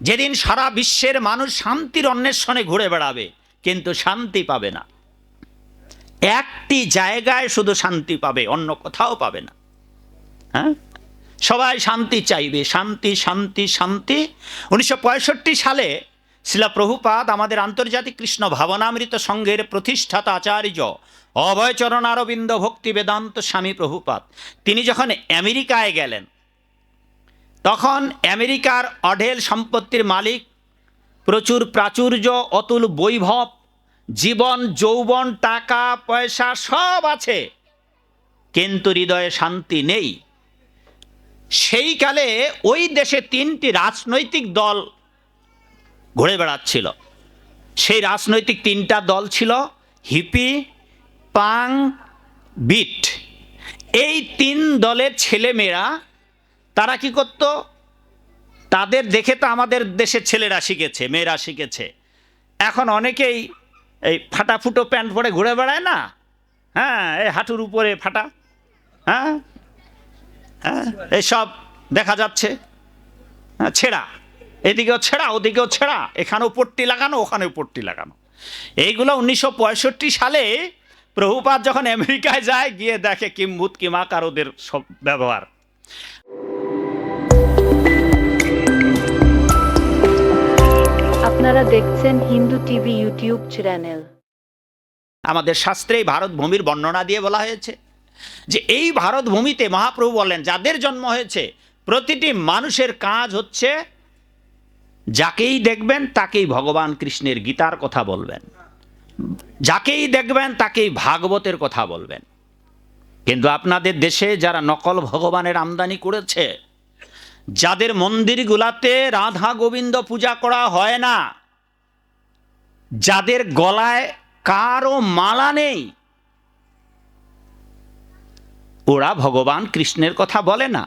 যেদিন সারা বিশ্বের মানুষ শান্তির অন্বেষণে ঘুরে বেড়াবে, কিন্তু শান্তি পাবে না। একটি জায়গায় শুধু শান্তি পাবে, অন্য কোথাও পাবে না। হ্যাঁ? সবাই শান্তি চাইবে, শান্তি শান্তি শান্তি। উনিশশো পঁয়ষট্টি সালে শিলা প্রভুপাদ আমাদের আন্তর্জাতিক কৃষ্ণ ভাবনামৃত সংঘের প্রতিষ্ঠাতা আচার্য অভয়চরণ অরবিন্দ ভক্তি বেদান্ত স্বামী প্রভুপাদ, তিনি যখন আমেরিকায় গেলেন তখন আমেরিকার অঢেল সম্পত্তির মালিক, প্রচুর প্রাচুর্য, অতুল বৈভব, জীবন, যৌবন, টাকা, পয়সা সব আছে। কিন্তু হৃদয়ে শান্তি নেই। সেই কালে ওই দেশে তিনটি রাজনৈতিক দল ঘুরে বেড়াচ্ছিল। সেই রাজনৈতিক তিনটা দল ছিল হিপি, পাং, বিট। এই তিন দলের ছেলেমেয়েরা তারা কি করত? তাদের দেখে তো আমাদের দেশের ছেলেরা শিখেছে, মেয়েরা শিখেছে। এখন অনেকেই এই ফাটা ফুটো প্যান্ট পরে ঘুরে বেড়ায় না? হ্যাঁ এই হাঁটুর উপরে ফাটা। হ্যাঁ? হ্যাঁ? এসব দেখা যাচ্ছে। হ্যাঁ ছেঁড়া। এদিকেও ছেঁড়া, ওদিকেও ছেঁড়া। এখানেও পট্টি লাগানো, ওখানেও পট্টি লাগানো। এইগুলো উনিশশো পঁয়ষট্টি সালে প্রভুপাত যখন আমেরিকায় যায়, গিয়ে দেখে কিম্ভূত কিমাকার ওদের সব ব্যবহার। আপনারা দেখছেন হিন্দু টিভি ইউটিউব চ্যানেল। আমাদের শাস্ত্রে ভারত ভূমির বর্ণনা দিয়ে বলা হয়েছে যে এই ভারত ভূমিতে মহাপ্রভু বলেন যাদের জন্ম হয়েছে, প্রতিটি মানুষের কাজ হচ্ছে যাকেই দেখবেন, তাকেই ভগবান কৃষ্ণের গীতার কথা বলবেন। যাকেই দেখবেন, তাকেই ভাগবতের কথা বলবেন। কিন্তু আপনাদের দেশে যারা নকল ভগবানের আমদানি করেছে যাদের মন্দিরগুলাতে রাধা গোবিন্দ পূজা করা হয় না, যাদের গলায় কারও মালা নেই, ওরা ভগবান কৃষ্ণের কথা বলে না।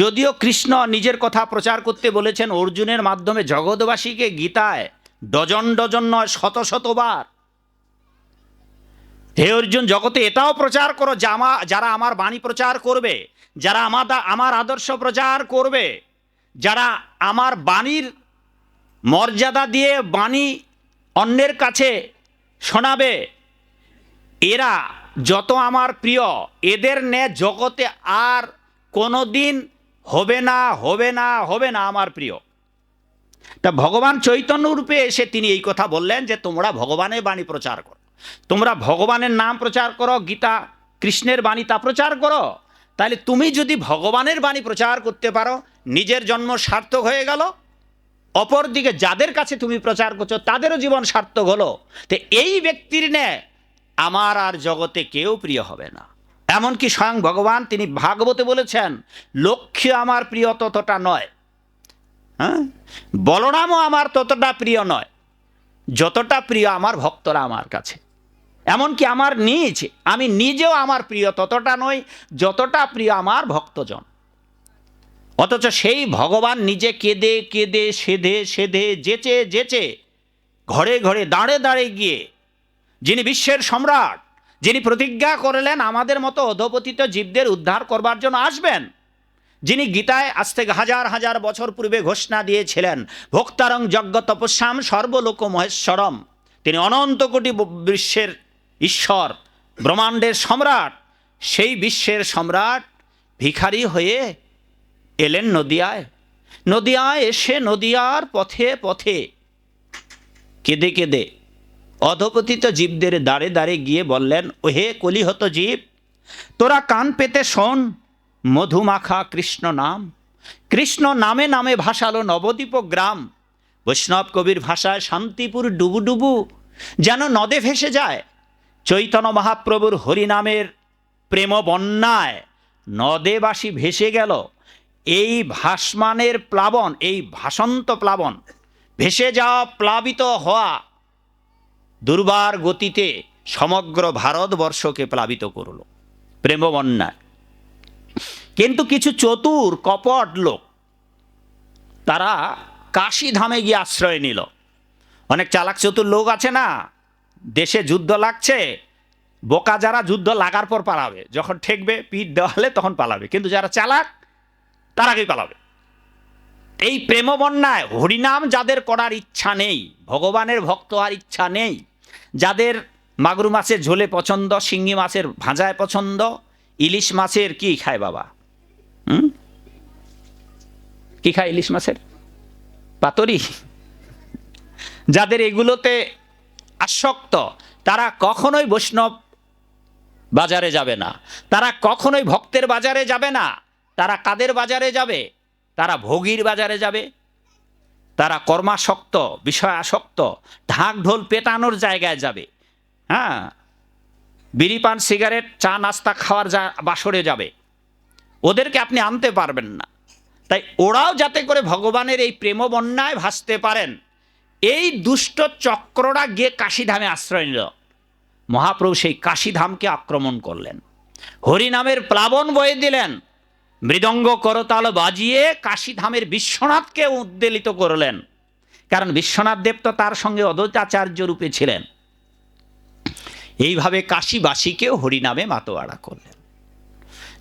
যদিও কৃষ্ণ নিজের কথা প্রচার করতে বলেছেন, অর্জুনের মাধ্যমে জগৎবাসীকে গীতায় ডজন ডজন নয়, শত শতবার। হে অর্জুন, জগতে এটাও প্রচার করো যারা আমার বাণী প্রচার করবে যারা আমার আমার আদর্শ প্রচার করবে, যারা আমার বাণীর মর্যাদা দিয়ে বাণী অন্যের কাছে শোনাবে, এরা যত আমার প্রিয়, এদের নে জগতে আর কোনো দিন হবে না হবে না হবে না আমার প্রিয়। তা ভগবান চৈতন্য রূপে এসে তিনি এই কথা বললেন যে, তোমরা ভগবানের বাণী প্রচার করো। তোমরা ভগবানের নাম প্রচার করো, গীতা কৃষ্ণের বাণী তা প্রচার করো। তাহলে তুমি যদি ভগবানের বাণী প্রচার করতে পারো, নিজের জন্ম সার্থক হয়ে গেল, অপরদিকে যাদের কাছে তুমি প্রচার করছ, তাদেরও জীবন সার্থক হলো। তো এই ব্যক্তির ন্যায় আমার আর জগতে কেউ প্রিয় হবে না। এমনকি স্বয়ং ভগবান তিনি ভাগবতে বলেছেন লক্ষ্য আমার প্রিয় ততটা নয়। হ্যাঁ? বলরামও আমার ততটা প্রিয় নয়। যতটা প্রিয় আমার ভক্তরা আমার কাছে। এমনকি আমার নিজ, আমি নিজেও আমার প্রিয় ততটা নই যতটা প্রিয় আমার ভক্তজন। অথচ সেই ভগবান নিজে কেঁদে কেঁদে, সেধে সেধে, যেচে যেচে, ঘরে ঘরে, দাঁড়ে দাঁড়ে গিয়ে যিনি বিশ্বের সম্রাট, যিনি প্রতিজ্ঞা করলেন আমাদের মতো অধপতিত জীবদের উদ্ধার করবার জন্য আসবেন, যিনি গীতায় আজ থেকে হাজার হাজার বছর পূর্বে ঘোষণা দিয়েছিলেন, ভোক্তারং যজ্ঞ তপস্যাম সর্বলোক মহেশ্বরম তিনি অনন্ত কোটি বিশ্বের ঈশ্বর, ব্রহ্মাণ্ডের সম্রাট, সেই বিশ্বের সম্রাট ভিখারি হয়ে এলেন নদিয়ায়। নদিয়ায় এসে নদিয়ার পথে পথে কেঁদে কেঁদে অধপতিত জীবদের দাঁড়ে দাঁড়ে গিয়ে বললেন, ওহে কলিহত জীব, তোরা কান পেতে শোন, মধুমাখা কৃষ্ণ নাম। কৃষ্ণ নামে নামে ভাসালো নবদ্বীপ গ্রাম। বৈষ্ণব কবির ভাষায় শান্তিপুর ডুবু ডুবু যেন নদে ভেসে যায়। চৈতন্য মহাপ্রভুর হরিনামের প্রেম বন্যায় নদেবাসী ভেসে গেল। এই ভাসমানের প্লাবন, এই ভাসন্ত প্লাবন ভেসে যাওয়া প্লাবিত হওয়া দুর্বার গতিতে সমগ্র ভারতবর্ষকে প্লাবিত করল প্রেম বন্যায় কিন্তু কিছু চতুর, কপট লোক তারা কাশী ধামে গিয়ে আশ্রয় নিল। অনেক চালাক চতুর লোক আছে না? দেশে যুদ্ধ লাগছে, বোকা যারা যুদ্ধ লাগার পর পালাবে। যখন ঠেকবে, পিঠ দেওয়ালে তখন পালাবে। কিন্তু যারা চালাক তার আগেই পালাবে। এই প্রেম বন্যায় হরিনাম যাদের করার ইচ্ছা নেই, ভগবানের ভক্ত আর ইচ্ছা নেই, যাদের মাগুর মাছের ঝোলে পছন্দ, শিঙ্গি মাছের ভাজায় পছন্দ, ইলিশ মাছের কি খায় বাবা? হুম? কি খায় ইলিশ মাছের? পাতরি? যাদের এগুলোতে আসক্ত। তারা কখনোই বৈষ্ণব বাজারে যাবে না। তারা কখনোই ভক্তের বাজারে যাবে না। তারা কাদের বাজারে যাবে? তারা ভোগীর বাজারে যাবে। তারা কর্মাসক্ত বিষয় আসক্ত ঢাক ঢোল পেটানোর জায়গায় যাবে। হ্যাঁ বিড়ি, পান, সিগারেট, চা, নাস্তা খাওয়ার যা বাসরে যাবে। ওদেরকে আপনি আনতে পারবেন না। তাই ওরাও যাতে করে ভগবানের এই প্রেম বন্যায় ভাসতে পারেন। এই দুষ্ট চক্ররা গিয়ে কাশীধামে আশ্রয় নিল। মহাপ্রভু সেই কাশীধামকে আক্রমণ করলেন। হরিনামের প্লাবন বয়ে দিলেন। মৃদঙ্গ করতাল বাজিয়ে কাশীধামের বিশ্বনাথকে উদ্বেলিত করলেন। কারণ বিশ্বনাথ দেব তো তার সঙ্গে অদ্বৈতাচার্য রূপে ছিলেন। এইভাবে কাশীবাসীকেও হরিনামে মাতোয়াড়া করলেন।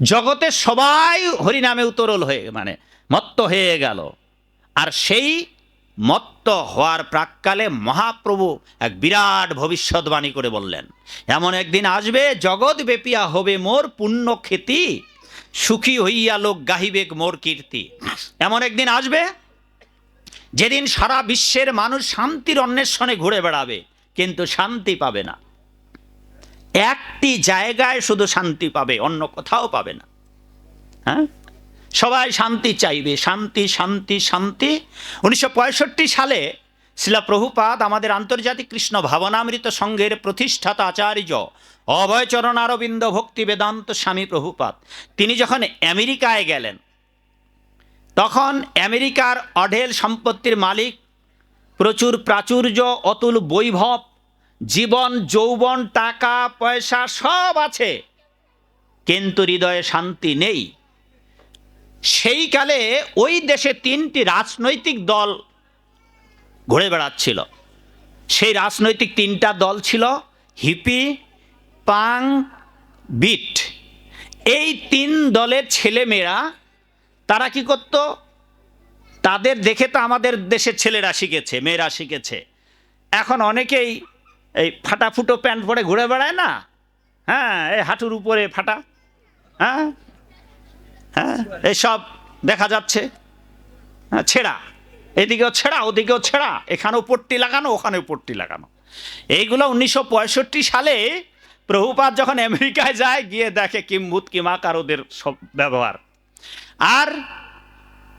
জগতে সবাই হরিনামে উতরল হয়ে মানে মত্ত হয়ে গেল। আর সেই মত্ত হওয়ার প্রাককালে মহাপ্রভু এক বিরাট ভবিষ্যৎবাণী করে বললেন, এমন একদিন আসবে, জগৎ বেপিয়া হবে মোর পুণ্য সুখী হইয়া লোক গাহিবেক মোর কীর্তি। এমন একদিন আসবে, যেদিন সারা বিশ্বের মানুষ শান্তির অন্বেষণে ঘুরে বেড়াবে, কিন্তু শান্তি পাবে না। একটি জায়গায় শুধু শান্তি পাবে, অন্য কোথাও পাবে না। হ্যাঁ? সবাই শান্তি চাইবে, শান্তি শান্তি শান্তি। উনিশশো পঁয়ষট্টি সালে শিলা প্রভুপাদ আমাদের আন্তর্জাতিক কৃষ্ণ ভাবনামৃত সংঘের প্রতিষ্ঠাতা আচার্য অভয়চরণ অরবিন্দ ভক্তি বেদান্ত স্বামী প্রভুপাদ, তিনি যখন আমেরিকায় গেলেন, তখন আমেরিকার অঢেল সম্পত্তির মালিক, প্রচুর প্রাচুর্য, অতুল বৈভব, জীবন, যৌবন, টাকা, পয়সা সব আছে। কিন্তু হৃদয়ে শান্তি নেই। সেই কালে ওই দেশে তিনটি রাজনৈতিক দল ঘুরে বেড়াচ্ছিল। সেই রাজনৈতিক তিনটা দল ছিল হিপি, পাং, বিট। এই তিন দলের ছেলেমেয়েরা, তারা কি করত? তাদের দেখে তো আমাদের দেশের ছেলেরা শিখেছে, মেয়েরা শিখেছে। এখন অনেকেই এই ফাটা ফুটো প্যান্ট পরে ঘুরে বেড়ায় না? হ্যাঁ এই হাঁটুর উপরে ফাটা। হ্যাঁ? হ্যাঁ এইসব দেখা যাচ্ছে। হ্যাঁ, ছেঁড়া। এদিকেও ছেঁড়া ওদিকেও ছেঁড়া। এখানেও পট্টি লাগানো ওখানেও পট্টি লাগানো। এইগুলো উনিশশো পঁয়ষট্টি সালে প্রভুপাত যখন আমেরিকায় যায় গিয়ে দেখে কিম্বুত কিমাকার ওদের সব ব্যবহার। আর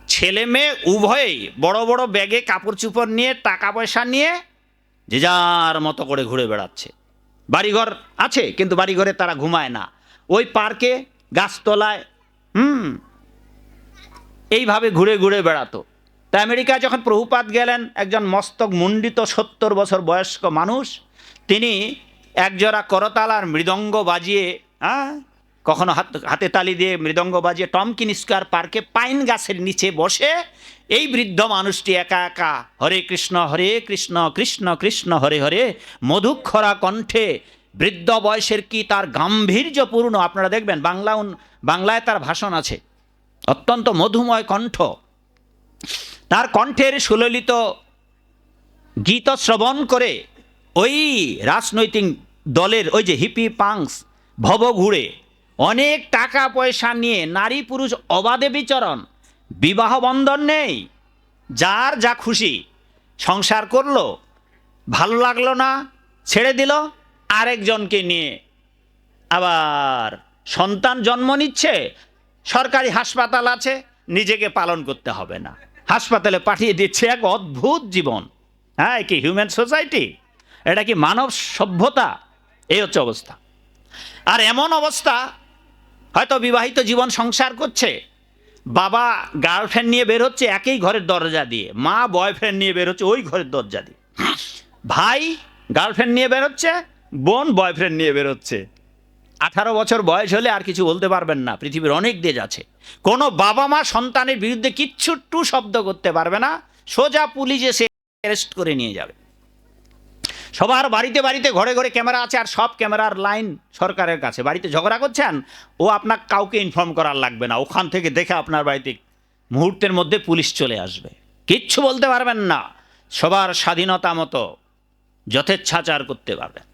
ছেলে মেয়ে উভয়েই বড় বড় ব্যাগে কাপড় চুপড় নিয়ে টাকা পয়সা নিয়ে যে যার মতো করে ঘুরে বেড়াচ্ছে। বাড়িঘর আছে কিন্তু বাড়িঘরে তারা ঘুমায় না। ওই পার্কে গাছতলায় হুম। এইভাবে ঘুরে ঘুরে বেড়াতো। তা আমেরিকায় যখন প্রভুপাত গেলেন, একজন মস্তক মুন্ডিত সত্তর বছর বয়স্ক মানুষ, তিনি একজোড়া করতাল আর মৃদঙ্গ বাজিয়ে হ্যাঁ কখনো হাত, হাতে তালি দিয়ে মৃদঙ্গ বাজিয়ে টমকিন স্কোয়ার পার্কে পাইন গাছের নিচে বসে, এই বৃদ্ধ মানুষটি একা একা, হরে কৃষ্ণ হরে কৃষ্ণ কৃষ্ণ কৃষ্ণ, হরে হরে মধুক্ষরা কণ্ঠে বৃদ্ধ বয়সের কি তার গাম্ভীর্যপূর্ণ? আপনারা দেখবেন বাংলা বাংলায় তার ভাষণ আছে। অত্যন্ত মধুময় কণ্ঠ। তার কণ্ঠের সুললিত গীত শ্রবণ করে ওই রাজনৈতিক দলের ওই যে হিপি পাংস ভব ঘুরে অনেক টাকা পয়সা নিয়ে নারী পুরুষ অবাধে বিচরণ, বিবাহ বন্ধন নেই, যার যা খুশি সংসার করল, ভালো লাগল না, ছেড়ে দিল আরেকজনকে নিয়ে আবার সন্তান জন্ম নিচ্ছে, সরকারি হাসপাতাল আছে, নিজেকে পালন করতে হবে না। হাসপাতালে পাঠিয়ে দিচ্ছে এক অদ্ভুত জীবন। হ্যাঁ কি হিউম্যান সোসাইটি এটা কি মানব সভ্যতা? এই হচ্ছে অবস্থা। আর এমন অবস্থা, হয়তো বিবাহিত জীবন সংসার করছে, বাবা গার্লফ্রেন্ড নিয়ে বের হচ্ছে একই ঘরের দরজা দিয়ে, মা বয়ফ্রেন্ড নিয়ে বের হচ্ছে ওই ঘরের দরজা দিয়ে। ভাই গার্লফ্রেন্ড নিয়ে বেরোচ্ছে বোন বয়ফ্রেন্ড নিয়ে বেরোচ্ছে। আঠারো বছর বয়স হলে আর কিছু বলতে পারবেন না, পৃথিবীর অনেক দেশ আছে। কোনো বাবা মা সন্তানের বিরুদ্ধে কিচ্ছু টু শব্দ করতে পারবে না, সোজা পুলিশ এসে অ্যারেস্ট করে নিয়ে যাবে। সবার বাড়িতে বাড়িতে ঘরে ঘরে ক্যামেরা আছে আর সব ক্যামেরার লাইন সরকারের কাছে। বাড়িতে ঝগড়া করছেন, ও আপনার কাউকে ইনফর্ম করার লাগবে না। ওখান থেকে দেখে আপনার বাড়িতে মুহূর্তের মধ্যে পুলিশ চলে আসবে। কিচ্ছু বলতে পারবেন না, সবার স্বাধীনতা মতো যথেচ্ছাচার করতে পারবেন।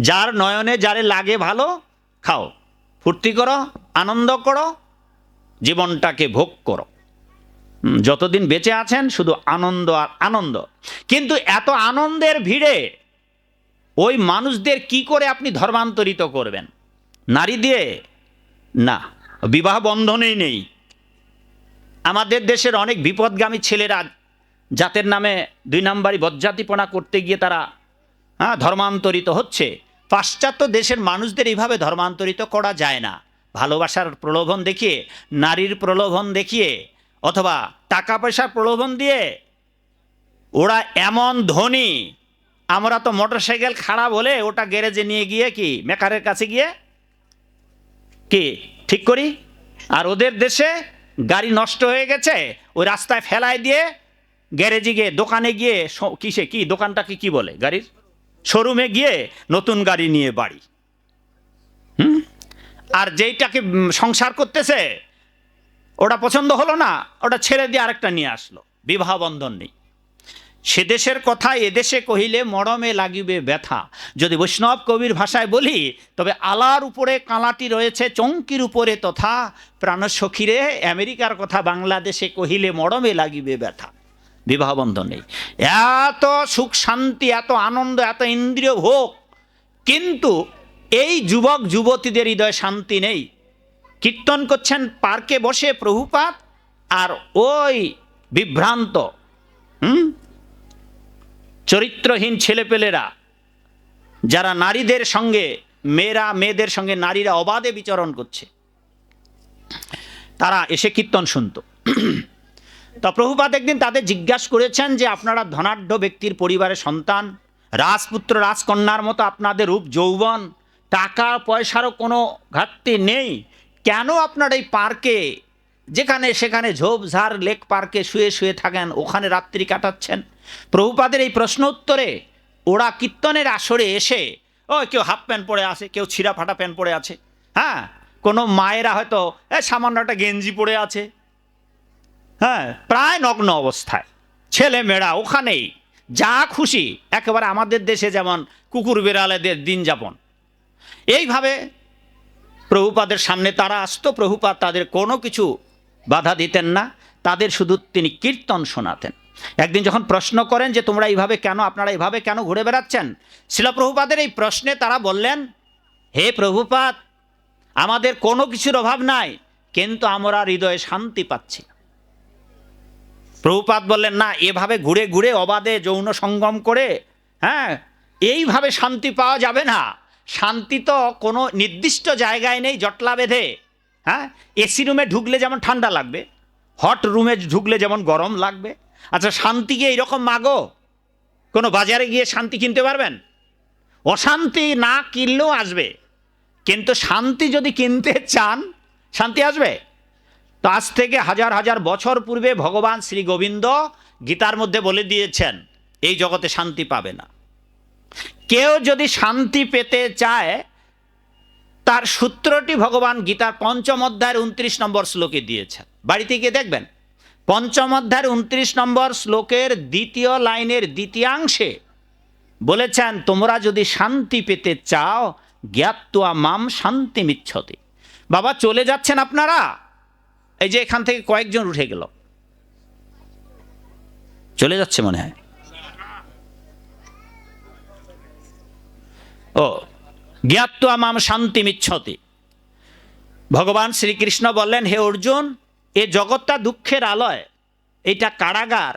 যার নয়নে যারে লাগে ভালো, খাও। ফুর্তি করো, আনন্দ করো, জীবনটাকে ভোগ করো। যতদিন বেঁচে আছেন, শুধু আনন্দ আর আনন্দ। কিন্তু এত আনন্দের ভিড়ে ওই মানুষদের কি করে আপনি ধর্মান্তরিত করবেন? নারী দিয়ে? না, বিবাহ বন্ধনেই নেই। আমাদের দেশের অনেক বিপদগামী ছেলেরা জাতের নামে দুই নাম্বারই বজ্জাতিপনা করতে গিয়ে তারা হ্যাঁ ধর্মান্তরিত হচ্ছে। পাশ্চাত্য দেশের মানুষদের এইভাবে ধর্মান্তরিত করা যায় না। ভালোবাসার প্রলোভন দেখিয়ে, নারীর প্রলোভন দেখিয়ে, অথবা টাকা পয়সার প্রলোভন দিয়ে, ওরা এমন ধনী, আমরা তো মোটরসাইকেল খারাপ হলে ওটা গ্যারেজে নিয়ে গিয়ে কি, মেকারের কাছে গিয়ে, কি, ঠিক করি? আর ওদের দেশে গাড়ি নষ্ট হয়ে গেছে, ওই রাস্তায় ফেলায় দিয়ে, গ্যারেজে গিয়ে, দোকানে গিয়ে কিসে, কি, দোকানটাকে কি বলে, গাড়ির? শোরুমে গিয়ে নতুন গাড়ি নিয়ে বাড়ি। হুম? আর যেইটাকে সংসার করতেছে, ওটা পছন্দ হলো না, ওটা ছেড়ে দিয়ে আরেকটা নিয়ে আসলো। বিবাহ বন্ধন নেই। সে দেশের কথা এদেশে কহিলে মরমে লাগিবে ব্যথা। যদি বৈষ্ণব কবির ভাষায় বলি, তবে আলার উপরে কালাটি রয়েছে, চৌকির উপরে তথা প্রাণসখীরে আমেরিকার কথা বাংলাদেশে কহিলে মরমে লাগিবে ব্যথা। বিবাহ নেই এত সুখ শান্তি, এত আনন্দ, এত ইন্দ্রিয় ভোগ, কিন্তু এই যুবক, যুবতীদের হৃদয়ে শান্তি নেই। কীর্তন করছেন পার্কে বসে প্রভুপাত আর ওই বিভ্রান্ত, হুম? চরিত্রহীন ছেলেপেলেরা, যারা নারীদের সঙ্গে, মেয়েরা, মেয়েদের সঙ্গে, নারীরা অবাধে বিচরণ করছে, তারা এসে কীর্তন শুনত। তা প্রভুপাত একদিন তাদের জিজ্ঞাসা করেছেন যে আপনারা ধনাঢ্য ব্যক্তির পরিবারের সন্তান, রাজপুত্র, রাজকন্যার মতো আপনাদের রূপ যৌবন, টাকা, পয়সারও কোনো ঘাটতি নেই। কেন আপনার এই পার্কে, যেখানে সেখানে ঝোপঝাড়, লেক পার্কে শুয়ে শুয়ে থাকেন, ওখানে রাত্রি কাটাচ্ছেন? প্রভুপাদের এই প্রশ্ন উত্তরে, ওরা কীর্তনের আসরে এসে ও কেউ হাফ প্যান্ট পরে আছে, কেউ ছিঁড়া ফাটা প্যান্ট পরে আছে। হ্যাঁ কোনো মায়েরা হয়তো সামান্য একটা গেঞ্জি পরে আছে। হ্যাঁ প্রায় নগ্ন অবস্থায়। ছেলে মেয়েরা ওখানেই, যা খুশি, একেবারে আমাদের দেশে যেমন কুকুর বিড়ালেদের দিন যাপন। এইভাবে প্রভুপাদের সামনে তারা আসতো, প্রভুপাদ তাদের কোনো কিছু বাধা দিতেন না, তাদের শুধু তিনি কীর্তন শোনাতেন। একদিন যখন প্রশ্ন করেন যে, তোমরা এইভাবে কেন, আপনারা এইভাবে কেন ঘুরে বেড়াচ্ছেন? শিলপ্রভুপাদের এই প্রশ্নে তারা বললেন, হে প্রভুপাদ, আমাদের কোনো কিছুর অভাব নাই, কিন্তু আমরা হৃদয়ে শান্তি পাচ্ছি প্রভুপাত বললেন, না, এভাবে ঘুরে ঘুরে অবাধে যৌন সঙ্গম করে হ্যাঁ এইভাবে শান্তি পাওয়া যাবে না। শান্তি তো কোনো নির্দিষ্ট জায়গায় নেই জটলা বেঁধে হ্যাঁ এসি রুমে ঢুকলে যেমন ঠান্ডা লাগবে হট রুমে ঢুকলে যেমন গরম লাগবে। আচ্ছা শান্তি কি এইরকম মাগো? কোনো বাজারে গিয়ে শান্তি কিনতে পারবেন? অশান্তি না কিনলেও আসবে, কিন্তু শান্তি যদি কিনতে চান, শান্তি আসবে? তো আজ থেকে হাজার হাজার বছর পূর্বে ভগবান শ্রী গোবিন্দ গীতার মধ্যে বলে দিয়েছেন, এই জগতে শান্তি পাবে না। কেউ যদি শান্তি পেতে চায়, তার সূত্রটি ভগবান গীতার পঞ্চম অধ্যায়ের উনত্রিশ নম্বর শ্লোকে দিয়েছেন। বাড়িতে গিয়ে দেখবেন, পঞ্চম অধ্যায়ের উনত্রিশ নম্বর শ্লোকের দ্বিতীয় লাইনের দ্বিতীয়াংশে বলেছেন, তোমরা যদি শান্তি পেতে চাও, জ্ঞাত্বা মাম শান্তি মিচ্ছতে বাবা, চলে যাচ্ছেন আপনারা? এই যে এখান থেকে কয়েকজন উঠে গেল। চলে যাচ্ছে মনে হয়। ও জ্ঞাত্বা মাম শান্তি মিচ্ছতি। ভগবান শ্রীকৃষ্ণ বললেন, হে অর্জুন, এ জগৎটা দুঃখের আলয়। এটা কারাগার।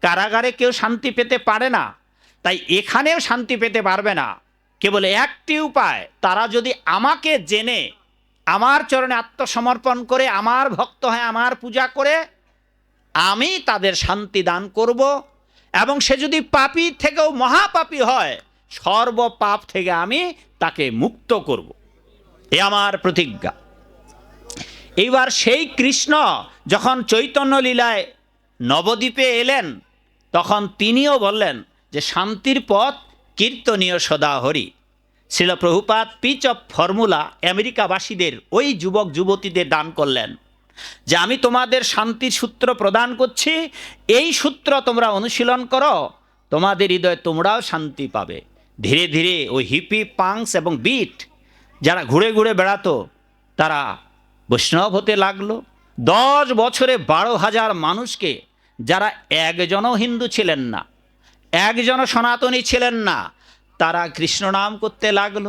কারাগারে কেউ শান্তি পেতে পারে না। তাই এখানেও শান্তি পেতে পারবে না। কেবল একটি উপায়, তারা যদি আমাকে জেনে আমার চরণে আত্মসমর্পণ করে, আমার ভক্ত হয়ে আমার পূজা করে, আমি তাদের শান্তি দান করব। এবং সে যদি পাপী থেকেও মহাপাপী হয়, সর্ব পাপ থেকে আমি তাকে মুক্ত করব। এ আমার প্রতিজ্ঞা। এইবার সেই কৃষ্ণ যখন চৈতন্য লীলায় নবদ্বীপে এলেন, তখন তিনিও বললেন যে শান্তির পথ কীর্তনীয় সদা Hari. Srila Prabhupada, pitch of formula আমেরিকাবাসীদের, ওই যুবক যুবতীদের দান করলেন। যে আমি তোমাদের শান্তির সূত্র প্রদান করছি, এই সূত্র তোমরা অনুশীলন করো, তোমাদের হৃদয়ে তোমরাও শান্তি পাবে। ধীরে ধীরে ওই হিপি, পাংস এবং বিট যারা ঘুরে ঘুরে বেড়াতো, তারা বৈষ্ণব হতে লাগল। দশ বছরে বারো হাজার মানুষকে, যারা একজনও হিন্দু ছিলেন না, একজনও সনাতনী ছিলেন না তারা কৃষ্ণ নাম করতে লাগল।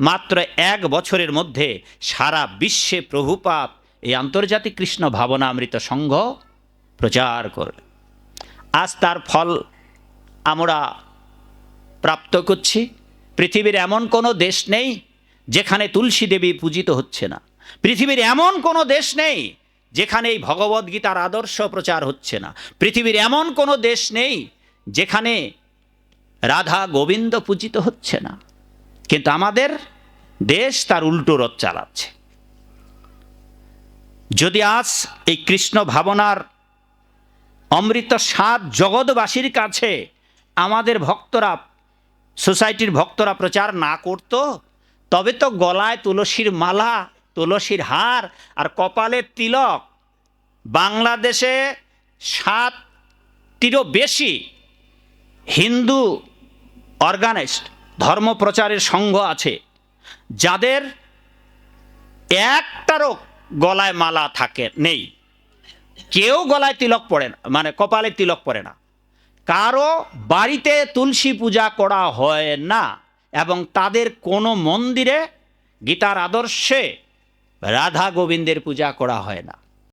মাত্র এক বছরের মধ্যে সারা বিশ্বে প্রভুপাত এই আন্তর্জাতিক কৃষ্ণ ভাবনামৃত সংঘ প্রচার করল। আজ তার ফল আমরা প্রাপ্ত করছি। পৃথিবীর এমন কোনো দেশ নেই যেখানে তুলসী দেবী পূজিত হচ্ছে না। পৃথিবীর এমন কোনো দেশ নেই যেখানে এই ভগবদ্গীতার আদর্শ প্রচার হচ্ছে না। পৃথিবীর এমন কোনো দেশ নেই যেখানে রাধা গোবিন্দ পূজিত হচ্ছে না। কিন্তু আমাদের দেশ তার উল্টো রথ চালাচ্ছে। যদি আজ এই কৃষ্ণ ভাবনার অমৃত সাত জগৎবাসীর কাছে আমাদের ভক্তরা, সোসাইটির ভক্তরা প্রচার না করত, তবে তো গলায় তুলসীর মালা, তুলসীর হার আর কপালের তিলক বাংলাদেশে সাতটিরও বেশি হিন্দু অর্গানাইজড ধর্ম প্রচারের সংঘ আছে, যাদের একটারও গলায় মালা থাকে, নেই। কেউ গলায় তিলক পড়ে না মানে কপালে তিলক পড়ে না। কারও বাড়িতে তুলসী পূজা করা হয় না, এবং তাদের কোনো মন্দিরে গীতার আদর্শে রাধা গোবিন্দের পূজা করা হয় না।